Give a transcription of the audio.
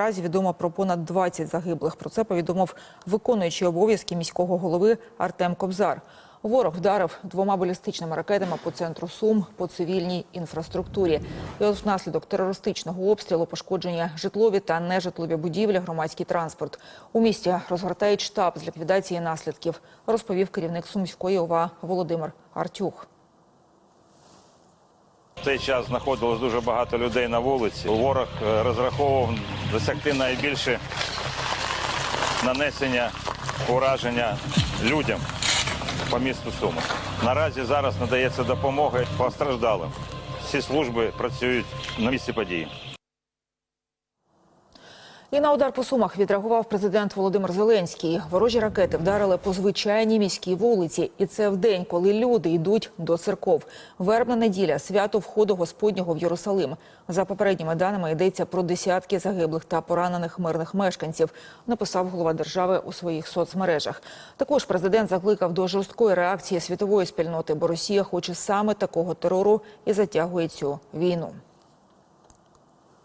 Наразі відомо про понад 20 загиблих. Про це повідомив виконуючий обов'язки міського голови Артем Кобзар. Ворог вдарив двома балістичними ракетами по центру Сум по цивільній інфраструктурі. І от внаслідок терористичного обстрілу пошкоджені житлові та нежитлові будівлі, громадський транспорт. У місті розгортають штаб з ліквідації наслідків, розповів керівник Сумської ОВА Володимир Артюх. В цей час знаходилось дуже багато людей на вулиці. Ворог е, розраховував досягти найбільше нанесення ураження людям по місту Суми. Наразі зараз надається допомога постраждалим. Всі служби працюють на місці події. І на удар по сумах відреагував президент Володимир Зеленський. Ворожі ракети вдарили по звичайній міській вулиці, і це в день, коли люди йдуть до церков. Вербна неділя свято входу Господнього в Єрусалим. За попередніми даними йдеться про десятки загиблих та поранених мирних мешканців. Написав голова держави у своїх соцмережах. Також президент закликав до жорсткої реакції світової спільноти, бо Росія хоче саме такого терору і затягує цю війну.